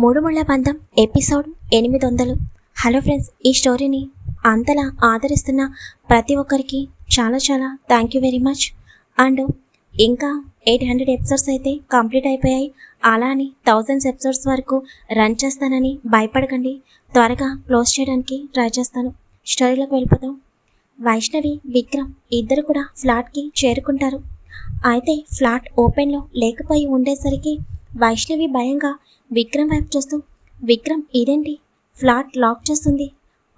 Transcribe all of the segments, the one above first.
మూడు ముళ్ళ బంధం ఎపిసోడ్ ఎనిమిది వందలు. హలో ఫ్రెండ్స్ ఈ స్టోరీని అంతలా ఆదరిస్తున్న ప్రతి ఒక్కరికి చాలా చాలా thank you very much and ఇంకా ఎయిట్ హండ్రెడ్ ఎపిసోడ్స్ అయితే కంప్లీట్ అయిపోయాయి. అలా అని థౌజండ్స్ ఎపిసోడ్స్ వరకు రన్ చేస్తానని భయపడకండి. త్వరగా క్లోజ్ చేయడానికి ట్రై చేస్తాను. స్టోరీలోకి వెళ్ళిపోతాం వైష్ణవి విక్రమ్ ఇద్దరు కూడా ఫ్లాట్కి చేరుకుంటారు. అయితే ఫ్లాట్ ఓపెన్లో లేకపోయి ఉండేసరికి వైష్ణవి భయంగా విక్రమ్ వైపు చూస్తూ విక్రమ్ ఇదేంటి? ఫ్లాట్ లాక్ చేస్తుంది.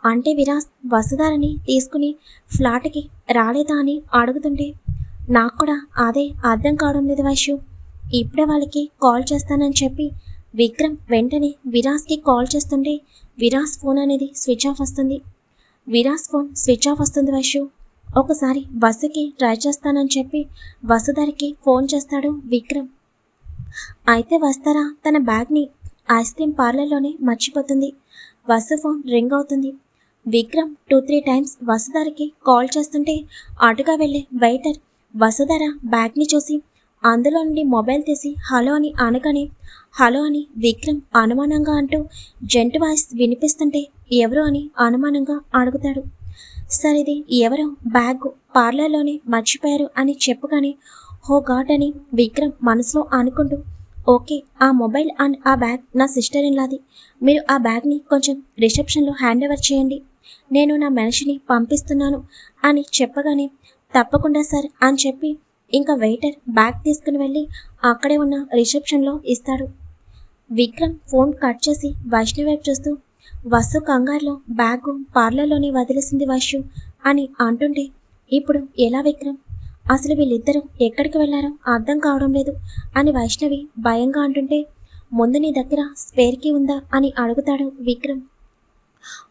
అంటే విరాస్ వసుధారని తీసుకుని ఫ్లాట్కి రాలేదా అని అడుగుతుంటే నాకు కూడా అదే అర్థం కావడం లేదు వైశ్యు ఇప్పుడే వాళ్ళకి కాల్ చేస్తానని చెప్పి విక్రమ్ వెంటనే విరాస్కి కాల్ చేస్తుంటే విరాస్ ఫోన్ అనేది స్విచ్ ఆఫ్ వస్తుంది. విరాస్ ఫోన్ స్విచ్ ఆఫ్ వస్తుంది వైశ్యు ఒకసారి బస్సుకి ట్రై చేస్తానని చెప్పి వసుధారికి ఫోన్ చేస్తాడు విక్రమ్. అయితే వస్తారా? తన బ్యాగ్ని ఐస్ క్రీమ్ పార్లర్లోనే మర్చిపోతుంది. వసు ఫోన్ రింగ్ అవుతుంది. విక్రమ్ టూ త్రీ టైమ్స్ వసుధారకి కాల్ చేస్తుంటే అటుగా వెళ్ళే వెయిటర్ వసుధార బ్యాగ్ని చూసి అందులో నుండి మొబైల్ తీసి హలో అని అనగానే హలో అని విక్రమ్ అనుమానంగా అంటూ జంటు వాయిస్ వినిపిస్తుంటే ఎవరు అని అనుమానంగా అడుగుతాడు. సరే ఇది ఎవరో బ్యాగ్ పార్లర్లోనే మర్చిపోయారు అని చెప్పగానే హో గాడ్ అని విక్రమ్ మనసులో అనుకుంటూ ఓకే ఆ మొబైల్ అండ్ ఆ బ్యాగ్ నా సిస్టర్ ఇన్లాది మీరు ఆ బ్యాగ్ని కొంచెం రిసెప్షన్లో హ్యాండ్ ఓవర్ చేయండి. నేను నా మనిషిని పంపిస్తున్నాను అని చెప్పగానే తప్పకుండా సార్ అని చెప్పి ఇంకా వెయిటర్ బ్యాగ్ తీసుకుని వెళ్ళి అక్కడే ఉన్న రిసెప్షన్లో ఇస్తాడు. విక్రమ్ ఫోన్ కట్ చేసి వైష్ణవి వైపు చూస్తూ వసు కంగారులో బ్యాగ్ పార్లర్లోనే వదిలేసింది వైష్ణు అని అంటుంటే ఇప్పుడు ఎలా విక్రమ్? అసలు వీళ్ళిద్దరూ ఎక్కడికి వెళ్ళారో అర్థం కావడం లేదు అని వైష్ణవి భయంగా అంటుంటే ముందు నీ దగ్గర స్పేర్ కీ ఉందా అని అడుగుతాడు విక్రమ్.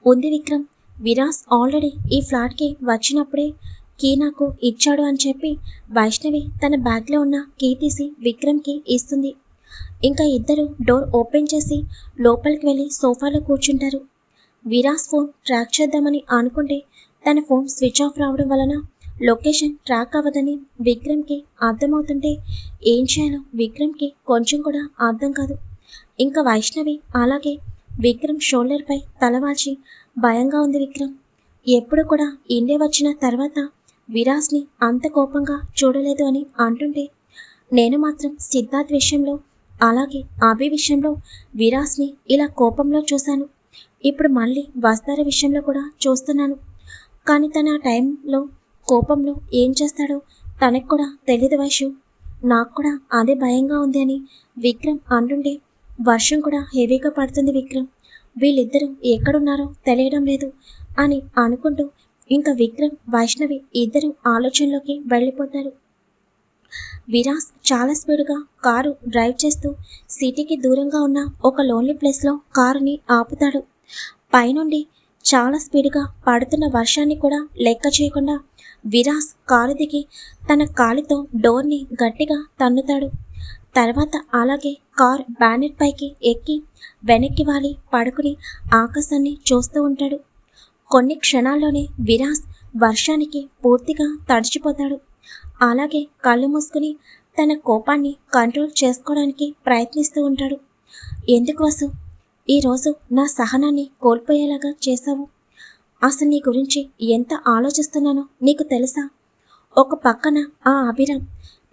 ఉంది విక్రమ్. విరాస్ ఆల్రెడీ ఈ ఫ్లాట్కి వచ్చినప్పుడే కీ నాకు ఇచ్చాడు అని చెప్పి వైష్ణవి తన బ్యాగ్లో ఉన్న కీ తీసి విక్రమ్కి ఇస్తుంది. ఇంకా ఇద్దరు డోర్ ఓపెన్ చేసి లోపలికి వెళ్ళి సోఫాలో కూర్చుంటారు. విరాస్ ఫోన్ ట్రాక్ చేద్దామని అనుకుంటే తన ఫోన్ స్విచ్ ఆఫ్ రావడం వలన లొకేషన్ ట్రాక్ అవ్వదని విక్రమ్కి అర్థమవుతుంటే ఏం చేయాలో విక్రమ్కి కొంచెం కూడా అర్థం కాదు. ఇంకా వైష్ణవి అలాగే విక్రమ్ షోల్డర్పై తలవాల్చి భయంగా ఉంది విక్రమ్. ఎప్పుడు కూడా ఇండియా వచ్చిన తర్వాత విరాజ్ని అంత కోపంగా చూడలేదు అని అంటుంటే నేను మాత్రం సిద్ధార్థ్ విషయంలో అలాగే అభి విషయంలో విరాజ్ని ఇలా కోపంలో చూశాను. ఇప్పుడు మళ్ళీ వస్తార విషయంలో కూడా చూస్తున్నాను. కానీ తన ఆ టైంలో కోపంలో ఏం చేస్తాడో తనకు కూడా తెలియదు వైషు. నాకు కూడా అదే భయంగా ఉంది అని విక్రమ్ అంటుండే వర్షం కూడా హెవీగా పడుతుంది విక్రమ్. వీళ్ళిద్దరూ ఎక్కడున్నారో తెలియడం లేదు అని అనుకుంటూ ఇంకా విక్రమ్ వైష్ణవి ఇద్దరు ఆలోచనలోకి వెళ్ళిపోతారు. విరాస్ చాలా స్పీడ్గా కారు డ్రైవ్ చేస్తూ సిటీకి దూరంగా ఉన్న ఒక లోన్లీ ప్లేస్లో కారుని ఆపుతాడు. పైనుండి చాలా స్పీడ్గా పడుతున్న వర్షాన్ని కూడా లెక్క చేయకుండా విరాస్ కారు దిగి తన కాలితో డోర్ని గట్టిగా తన్నుతాడు. తర్వాత అలాగే కార్ బ్యానెట్ పైకి ఎక్కి వెనక్కి వాలి పడుకుని ఆకాశాన్ని చూస్తూ ఉంటాడు. కొన్ని క్షణాల్లోనే విరాస్ వర్షానికి పూర్తిగా తడిచిపోతాడు. అలాగే కళ్ళు మూసుకుని తన కోపాన్ని కంట్రోల్ చేసుకోవడానికి ప్రయత్నిస్తూ ఉంటాడు. ఎందుకు వసు? ఈరోజు నా సహనాన్ని కోల్పోయేలాగా చేశావు. అసలు నీ గురించి ఎంత ఆలోచిస్తున్నానో నీకు తెలుసా? ఒక పక్కన ఆ అభిరామ్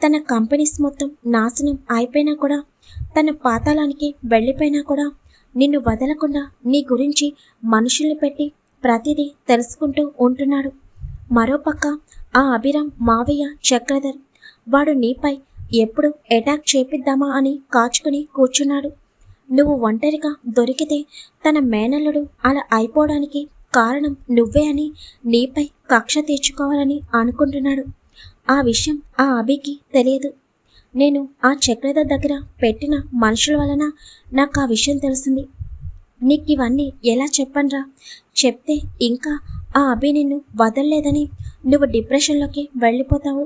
తన కంపెనీస్ మొత్తం నాశనం అయిపోయినా కూడా తన పాతాళానికి వెళ్ళిపోయినా కూడా నిన్ను వదలకుండా నీ గురించి మనుషుల్ని పెట్టి ప్రతిదీ తెలుసుకుంటూ ఉంటున్నాడు. మరోపక్క ఆ అభిరామ్ మావయ్య చక్రధర్ వాడు నీపై ఎప్పుడు అటాక్ చేపిద్దామా అని కాచుకుని కూర్చున్నాడు. నువ్వు ఒంటరిగా దొరికితే తన మేనల్లుడు అలా అయిపోవడానికి కారణం నువ్వే అని నీపై కక్ష తీర్చుకోవాలని అనుకుంటున్నాడు. ఆ విషయం ఆ అభికి తెలియదు. నేను ఆ చక్రధర్ దగ్గర పెట్టిన మనుషుల వలన నాకు ఆ విషయం తెలిసింది నీకు ఇవన్నీ ఎలా చెప్పనరా? చెప్తే ఇంకా ఆ అభి నిన్ను వదలలేదని నువ్వు డిప్రెషన్లోకి వెళ్ళిపోతావు.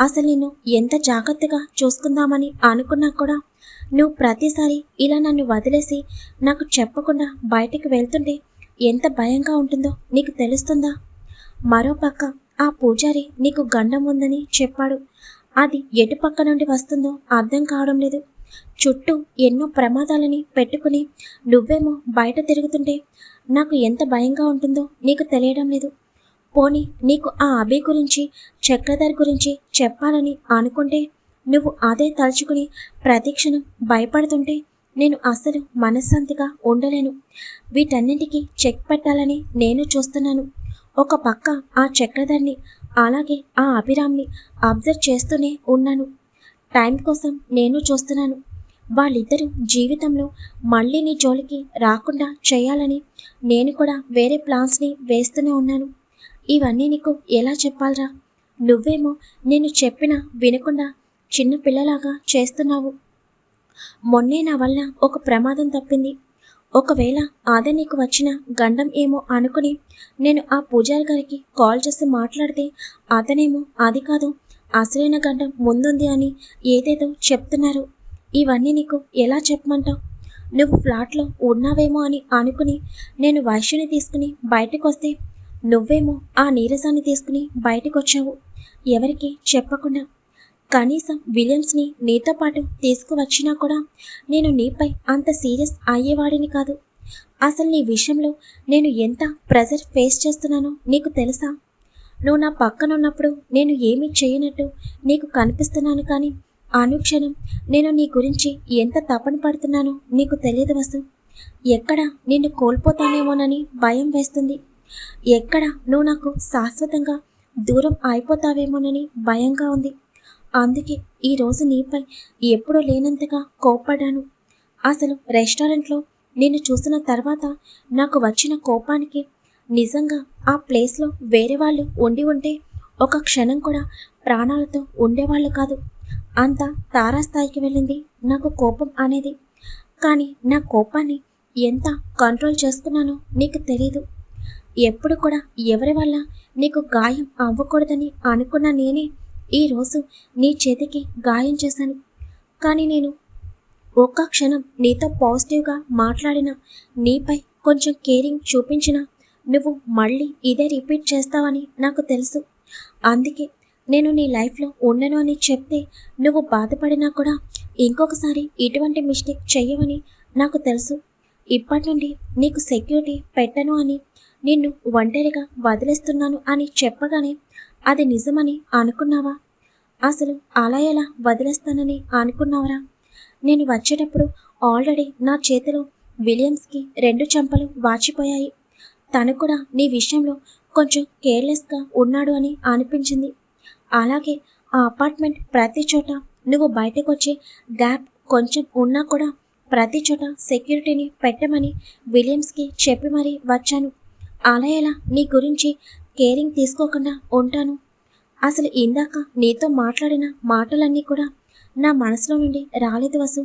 అసలు నేను ఎంత జాగ్రత్తగా చూసుకుందామని అనుకున్నా కూడా నువ్వు ప్రతిసారి ఇలా నన్ను వదిలేసి నాకు చెప్పకుండా బయటికి వెళ్తుంటే ఎంత భయంగా ఉంటుందో నీకు తెలుస్తుందా? మరోపక్క ఆ పూజారి నీకు గండం ఉందని చెప్పాడు. అది ఎటు పక్క నుండి వస్తుందో అర్థం కావడం లేదు. చుట్టూ ఎన్నో ప్రమాదాలని పెట్టుకుని నువ్వేమో బయట తిరుగుతుంటే నాకు ఎంత భయంగా ఉంటుందో నీకు తెలియడం లేదు. పోనీ నీకు ఆ అభి గురించి చక్రధర్ గురించి చెప్పాలని అనుకుంటే నువ్వు అదే తలుచుకుని ప్రతిక్షణం భయపడుతుంటే నేను అసలు మనశ్శాంతిగా ఉండలేను. వీటన్నింటికి చెక్ పెట్టాలని నేను చూస్తున్నాను. ఒక పక్క ఆ చక్రధర్ని అలాగే ఆ అభిరామ్ని అబ్జర్వ్ చేస్తూనే ఉన్నాను. టైం కోసం నేను చూస్తున్నాను. వాళ్ళిద్దరూ జీవితంలో మళ్ళీ నీ జోలికి రాకుండా చేయాలని నేను కూడా వేరే ప్లాన్స్ని వేస్తూనే ఉన్నాను. ఇవన్నీ నీకు ఎలా చెప్పాలరా? నువ్వేమో నేను చెప్పినా వినకుండా చిన్న పిల్లలాగా చేస్తున్నావు. మొన్నే నా వల్ల ఒక ప్రమాదం తప్పింది. ఒకవేళ అదే నీకు వచ్చిన గండం ఏమో అనుకుని నేను ఆ పూజారి గారికి కాల్ చేసి మాట్లాడితే అతనేమో అది కాదు అసలైన గండం ముందుంది అని ఏదేదో చెప్తున్నారు. ఇవన్నీ నీకు ఎలా చెప్పమంటావు? నువ్వు ఫ్లాట్లో ఉన్నావేమో అని అనుకుని నేను వైశ్యుని తీసుకుని బయటకు వస్తే నువ్వేమో ఆ నీరసాన్ని తీసుకుని బయటకు వచ్చావు ఎవరికి చెప్పకుండా కనీసం విలియమ్స్ని నీతో పాటు తీసుకువచ్చినా కూడా నేను నీపై అంత సీరియస్ అయ్యేవాడిని కాదు. అసలు నీ విషయంలో నేను ఎంత ప్రెజర్ ఫేస్ చేస్తున్నానో నీకు తెలుసా? నువ్వు నా పక్కన ఉన్నప్పుడు నేను ఏమీ చేయనట్టు నీకు కనిపిస్తున్నాను కానీ అనుక్షణం నేను నీ గురించి ఎంత తపన పడుతున్నానో నీకు తెలియదు వసు ఎక్కడ నిన్ను కోల్పోతానేమోనని భయం వేస్తుంది. ఎక్కడ నువ్వు నాకు శాశ్వతంగా దూరం అయిపోతావేమోనని భయంగా ఉంది. అందుకే ఈరోజు నీపై ఎప్పుడూ లేనంతగా కోప్పడ్డాను. అసలు రెస్టారెంట్లో నిన్ను చూసిన తర్వాత నాకు వచ్చిన కోపానికి నిజంగా ఆ ప్లేస్లో వేరే వాళ్ళు ఉండి ఉంటే ఒక క్షణం కూడా ప్రాణాలతో ఉండేవాళ్ళు కాదు. అంత తారాస్థాయికి వెళ్ళింది నాకు కోపం అనేది. కానీ నా కోపాన్ని ఎంత కంట్రోల్ చేసుకున్నానో నీకు తెలీదు. ఎప్పుడు కూడా ఎవరి వల్ల నీకు గాయం అవ్వకూడదని అనుకున్న నేనే ఈరోజు నీ చేతికి గాయం చేశాను. కానీ నేను ఒక్క క్షణం నీతో పాజిటివ్గా మాట్లాడిన నీపై కొంచెం కేరింగ్ చూపించిన నువ్వు మళ్ళీ ఇదే రిపీట్ చేస్తావని నాకు తెలుసు. అందుకే నేను నీ లైఫ్లో ఉండను అని చెప్తే నువ్వు బాధపడినా కూడా ఇంకొకసారి ఇటువంటి మిస్టేక్ చెయ్యవని నాకు తెలుసు. ఇప్పటి నుండి నీకు సెక్యూరిటీ పెట్టను అని నిన్ను ఒంటరిగా వదిలేస్తున్నాను అని చెప్పగానే అది నిజమని అనుకున్నావా? అసలు అలా ఎలా వదిలేస్తానని అనుకున్నావరా? నేను వచ్చేటప్పుడు ఆల్రెడీ నా చేతిలో విలియమ్స్కి రెండు చెంపలు వాచిపోయాయి. తను కూడా నీ విషయంలో కొంచెం కేర్లెస్గా ఉన్నాడు అని అనిపించింది. అలాగే ఆ అపార్ట్మెంట్ ప్రతి చోట నువ్వు బయటకు వచ్చే గ్యాప్ కొంచెం ఉన్నా కూడా ప్రతి చోట సెక్యూరిటీని పెట్టమని విలియమ్స్కి చెప్పి మరీ వచ్చాను. అలా ఎలా నీ గురించి కేరింగ్ తీసుకోకుండా ఉంటాను. అసలు ఇందాక నీతో మాట్లాడిన మాటలన్నీ కూడా నా మనసులో నుండి రాలేదు వసు.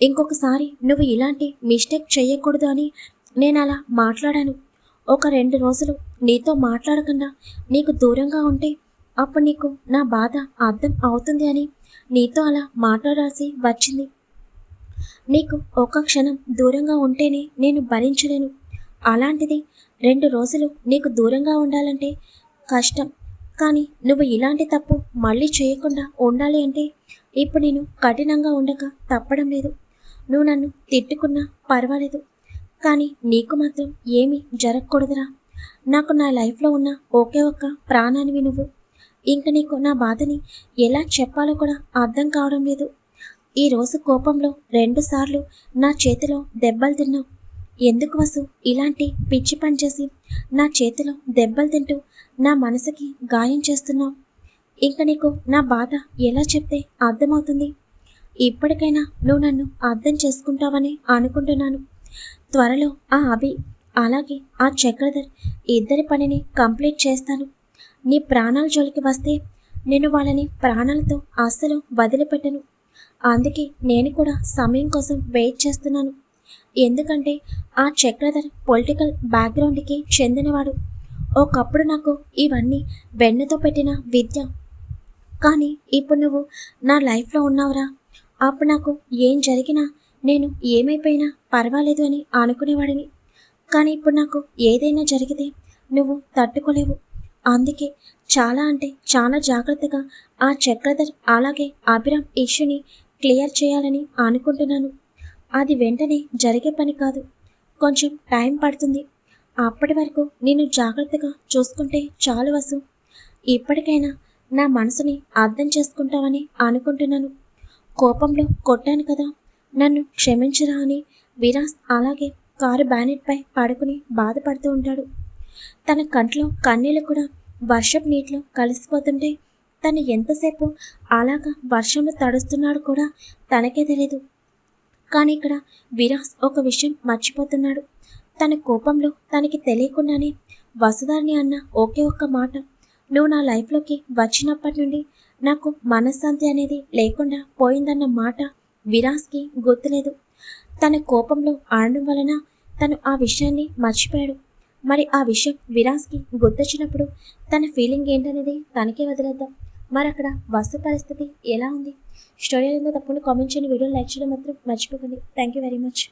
ఇంకొకసారి నువ్వు ఇలాంటి మిస్టేక్ చేయకూడదు అని నేను అలా మాట్లాడాను. ఒక రెండు రోజులు నీతో మాట్లాడకుండా నీకు దూరంగా ఉంటే అప్పుడు నీకు నా బాధ అర్థం అవుతుంది అని నీతో అలా మాట్లాడాల్సి వచ్చింది. నీకు ఒక్క క్షణం దూరంగా ఉంటేనే నేను భరించలేను. అలాంటిది రెండు రోజులు నీకు దూరంగా ఉండాలంటే కష్టం. కానీ నువ్వు ఇలాంటి తప్పు మళ్ళీ చేయకుండా ఉండాలి అంటే ఇప్పుడు నేను కఠినంగా ఉండక తప్పడం లేదు. నువ్వు నన్ను తిట్టుకున్నా పర్వాలేదు. కానీ నీకు మాత్రం ఏమీ జరగకూడదురా. నాకు నా లైఫ్లో ఉన్న ఒకే ఒక్క ప్రాణానివి నువ్వు. ఇంక నీకు నా బాధని ఎలా చెప్పాలో కూడా అర్థం కావడం లేదు. ఈ రోజు కోపంలో రెండుసార్లు నా చేతిలో దెబ్బలు తిన్నావు. ఎందుకు వసు? ఇలాంటి పిచ్చి పని చేసి నా చేతిలో దెబ్బలు తింటూ నా మనసుకి గాయం చేస్తున్నావు? ఇంక నీకు నా బాధ ఎలా చెప్తే అర్థమవుతుంది? ఇప్పటికైనా నువ్వు నన్ను అర్థం చేసుకుంటావని అనుకుంటున్నాను. త్వరలో ఆ అభి అలాగే ఆ చక్రధర్ ఇద్దరి పనిని కంప్లీట్ చేస్తాను. నీ ప్రాణాల జోలికి వస్తే నేను వాళ్ళని ప్రాణాలతో అస్సలు వదిలిపెట్టను. అందుకే నేను కూడా సమయం కోసం వెయిట్ చేస్తున్నాను. ఎందుకంటే ఆ చక్రధర్ పొలిటికల్ బ్యాక్గ్రౌండ్కి చెందినవాడు. ఒకప్పుడు నాకు ఇవన్నీ వెన్నతో పెట్టిన విద్య. కానీ ఇప్పుడు నువ్వు నా లైఫ్లో ఉన్నావురా. అప్పుడు నాకు ఏం జరిగినా నేను ఏమైపోయినా పర్వాలేదు అని అనుకునేవాడిని. కానీ ఇప్పుడు నాకు ఏదైనా జరిగితే నువ్వు తట్టుకోలేవు. అందుకే చాలా అంటే చాలా జాగ్రత్తగా ఆ చక్రధర్ అలాగే అభిరామ్ ఇష్యూని క్లియర్ చేయాలని అనుకుంటున్నాను. అది వెంటనే జరిగే పని కాదు. కొంచెం టైం పడుతుంది. అప్పటి వరకు నేను జాగ్రత్తగా చూసుకుంటే చాలు వసు. ఇప్పటికైనా నా మనసుని అర్థం చేసుకుంటావని అనుకుంటున్నాను. కోపంలో కొట్టాను కదా. నన్ను క్షమించరా అని విరాస్ అలాగే కారు బ్యానెట్పై పడుకుని బాధపడుతూ ఉంటాడు. తన కంట్లో కన్నీళ్ళు కూడా వర్షపు నీటిలో కలిసిపోతుంటే తను ఎంతసేపు అలాగా వర్షంలో తడుస్తున్నాడు కూడా తనకే తెలియదు కానీ ఇక్కడ విరాస్ ఒక విషయం మర్చిపోతున్నాడు. తన కోపంలో తనకి తెలియకుండానే వసుధారిని అన్న ఒకే ఒక్క మాట నువ్వు నా లైఫ్లోకి వచ్చినప్పటి నుండి నాకు మనశ్శాంతి అనేది లేకుండా పోయిందన్న మాట విరాస్కి గుర్తులేదు. తన కోపంలో ఆడడం వలన తను ఆ విషయాన్ని మర్చిపోయాడు. మరి ఆ విషయం విరాస్కి గుర్తొచ్చినప్పుడు తన ఫీలింగ్ ఏంటనేది తనకే వదిలేద్దాం. మరి అక్కడ వస్తు పరిస్థితి ఎలా ఉంది? స్టోరీ ఏందో తప్పకుండా కామెంట్ చేయండి. వీడియో లైక్ చేయడం మాత్రం మర్చిపోకండి. Thank you very much